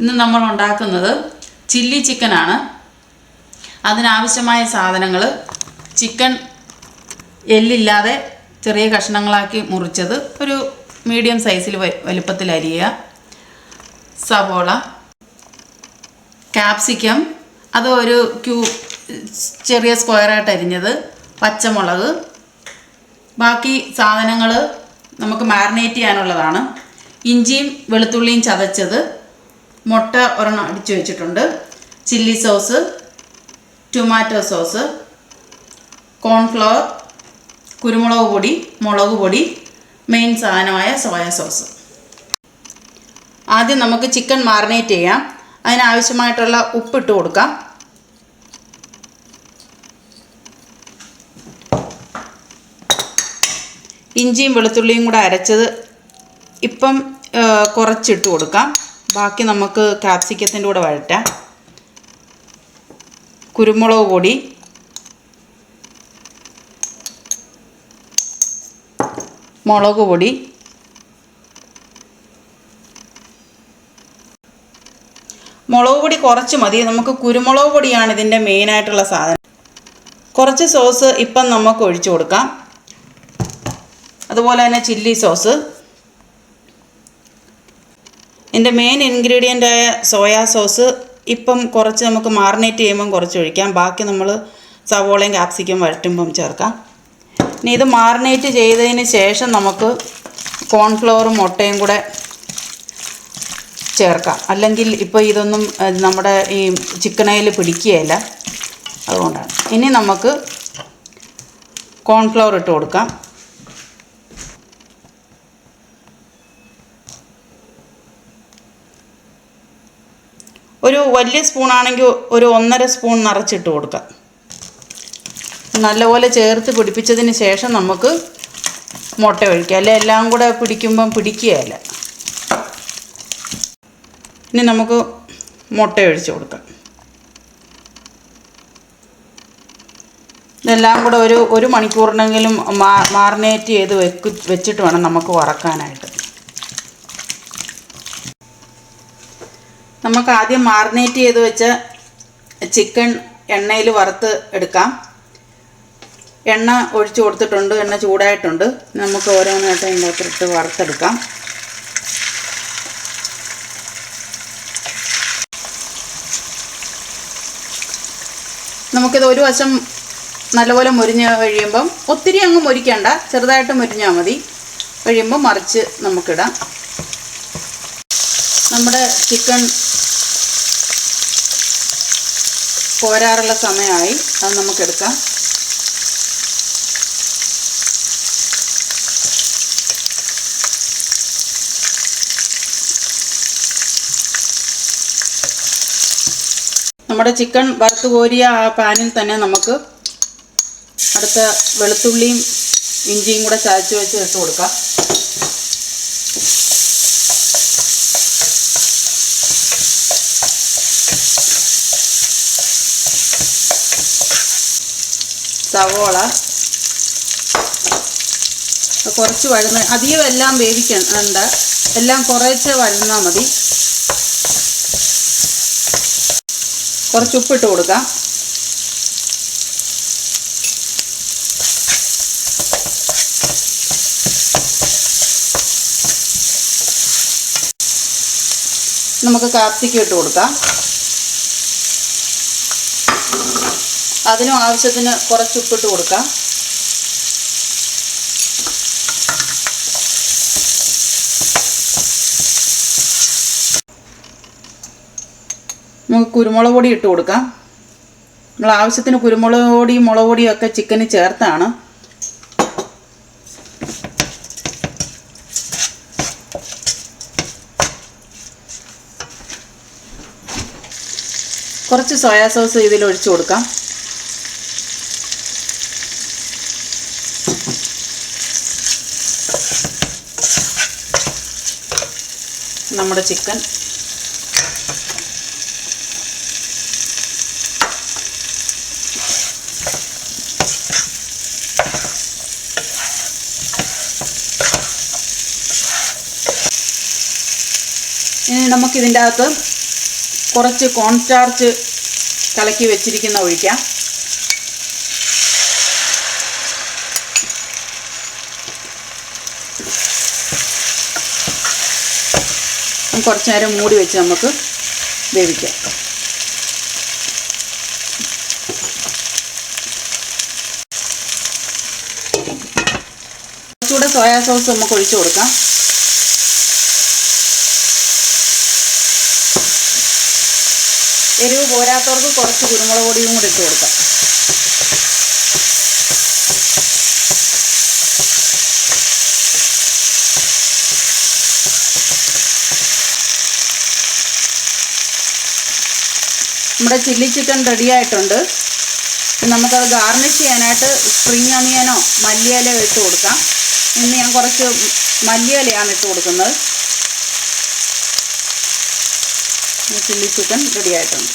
ഇന്ന് നമ്മൾ ഉണ്ടാക്കുന്നത് ചില്ലി ചിക്കനാണ്. അതിനാവശ്യമായ സാധനങ്ങൾ ചിക്കൻ എല്ലില്ലാതെ ചെറിയ കഷ്ണങ്ങളാക്കി മുറിച്ചത് ഒരു മീഡിയം സൈസിൽ വലുപ്പത്തിൽ അരിയുക. സവോള ക്യാപ്സിക്കം അത് ഒരു ക്യൂ ചെറിയ സ്ക്വയറായിട്ട് അരിഞ്ഞത് പച്ചമുളക്. ബാക്കി സാധനങ്ങൾ നമുക്ക് മാറിനേറ്റ് ചെയ്യാനുള്ളതാണ്. ഇഞ്ചിയും വെളുത്തുള്ളിയും ചതച്ചത് മുട്ട ഒരെണ്ണം അടിച്ചു വെച്ചിട്ടുണ്ട്. Chilli sauce tomato sauce cornflour കുരുമുളക് പൊടി മുളക് പൊടി മെയിൻ സാധനമായ സോയ സോസ് ആദ്യം നമുക്ക് ചിക്കൻ മാറിനേറ്റ് ചെയ്യാം. അതിനാവശ്യമായിട്ടുള്ള ഉപ്പിട്ട് കൊടുക്കാം. ഇഞ്ചിയും വെളുത്തുള്ളിയും കൂടെ അരച്ചത് ഇപ്പം കുറച്ചിട്ട് കൊടുക്കാം. ബാക്കി നമുക്ക് കാപ്സിക്കത്തിന്റെ കൂടെ വഴറ്റാം. കുരുമുളക് പൊടി. മുളക് പൊടി. മുളക് പൊടി കുറച്ച് മതി. നമുക്ക് കുരുമുളക് പൊടിയാണ് ഇതിന്റെ മെയിനായിട്ടുള്ള സാധനം. കുറച്ച് സോസ് ഇപ്പം നമുക്ക് ഒഴിച്ചു കൊടുക്കാം. അതുപോലെ തന്നെ ചില്ലി സോസ് ഇതിന്റെ മെയിൻ ഇൻഗ്രീഡിയന്റ് ആയ സോയാ സോസ് ഇപ്പം കുറച്ച് നമുക്ക് മാറിനേറ്റ് ചെയ്യുമ്പം കുറച്ച് ഒഴിക്കാം. ബാക്കി നമ്മൾ സവോളയും കാപ്സിക്കും വഴറ്റുമ്പം ചേർക്കാം. ഇനി ഇത് മാറിനേറ്റ് ചെയ്തതിന് ശേഷം നമുക്ക് കോൺഫ്ലവറും മുട്ടയും കൂടെ ചേർക്കാം. അല്ലെങ്കിൽ ഇപ്പോൾ ഇതൊന്നും നമ്മുടെ ഈ ചിക്കനയിൽ പിടിക്കുകയില്ല. അതുകൊണ്ടാണ്. ഇനി നമുക്ക് കോൺഫ്ലവർ ഇട്ട് കൊടുക്കാം. ഒരു വലിയ സ്പൂണാണെങ്കിൽ ഒരു ഒന്നര സ്പൂൺ നിറച്ചിട്ട് കൊടുക്കാം. നല്ലപോലെ ചേർത്ത് പിടിപ്പിച്ചതിന് ശേഷം നമുക്ക് മുട്ട ഒഴിക്കാം അല്ലെ? എല്ലാം കൂടെ പിടിക്കുമ്പം പിടിക്കുകയല്ല. ഇനി നമുക്ക് മുട്ട ഒഴിച്ച് കൊടുക്കാം. ഇതെല്ലാം കൂടെ ഒരു ഒരു മണിക്കൂറിനെങ്കിലും മാറിനേറ്റ് ചെയ്ത് വെക്ക് വെച്ചിട്ട് വേണം നമുക്ക് വറക്കാനായിട്ട്. നമുക്ക് ആദ്യം മാറിനേറ്റ് ചെയ്ത് വെച്ച ചിക്കൻ എണ്ണയിൽ വറുത്ത് എടുക്കാം. എണ്ണ ഒഴിച്ചു കൊടുത്തിട്ടുണ്ട് എണ്ണ ചൂടായിട്ടുണ്ട്. നമുക്ക് ഓരോന്നായിട്ട് ഇതിനകത്തിട്ട് വറുത്തെടുക്കാം. നമുക്കിത് ഒരു വശം നല്ലപോലെ മുരിഞ്ഞ് കഴിയുമ്പം ഒത്തിരി അങ്ങ് മുരിക്കണ്ട ചെറുതായിട്ട് മുരിഞ്ഞാൽ മതി. കഴിയുമ്പോൾ മറിച്ച് നമുക്കിടാം. നമ്മുടെ ചിക്കൻ പോരാറുള്ള സമയമായി. അത് നമുക്കെടുക്കാം. നമ്മുടെ ചിക്കൻ വറുത്ത് കോരിയ ആ പാനിൽ തന്നെ നമുക്ക് അടുത്ത വെളുത്തുള്ളിയും ഇഞ്ചിയും കൂടെ ചതച്ച് വെച്ച് ഇട്ട് കൊടുക്കാം. സവോള. കുറച്ച് വഴുന്ന അധികം എല്ലാം വേവിക്കണ്ട എല്ലാം കുറേശ്ശെ വഴുന്നാൽ മതി. കുറച്ച് ഉപ്പിട്ട് കൊടുക്കാം. നമുക്ക് കാപ്പിക്ക് ഇട്ട് കൊടുക്കാം. അതിനും ആവശ്യത്തിന് കുറച്ച് ഉപ്പിട്ട് കൊടുക്കാം. നമുക്ക് കുരുമുളക് പൊടി ഇട്ട് കൊടുക്കാം. നമ്മൾ ആവശ്യത്തിന് കുരുമുളക് പൊടിയും മുളക് പൊടിയും ഒക്കെ ചിക്കന് ചേർത്താണ്. കുറച്ച് സോയാ സോസ് ഇതിൽ ഒഴിച്ചു കൊടുക്കാം. നമ്മുടെ ചിക്കൻ. ഇനി നമുക്കിതിന്റെ അകത്ത് കുറച്ച് കോൺസ്റ്റാർച്ച് കലക്കി വെച്ചിരിക്കുന്ന ഒഴിക്കാം. കുറച്ച് നേരം മൂടി വെച്ച് നമുക്ക് വേവിക്കാം. കുറച്ചുകൂടെ സോയാ സോസ് നമുക്ക് ഒഴിച്ചു കൊടുക്കാം. എരിവ് പോരാത്തവർക്ക് കുറച്ച് കുരുമുളക് പൊടിയും കൂടി ഇട്ട് കൊടുക്കാം. നമ്മുടെ ചില്ലി ചിക്കൻ റെഡി ആയിട്ടുണ്ട്. നമുക്കത് ഗാർണിഷ് ചെയ്യാനായിട്ട് സ്പ്രിങ് അണിയനോ മല്ലിയിലയോ ഇട്ട് കൊടുക്കാം. ഇന്ന് ഞാൻ കുറച്ച് മല്ലിയിലയാണ് ഇട്ട് കൊടുക്കുന്നത്. ചില്ലി ചിക്കൻ റെഡി ആയിട്ടുണ്ട്.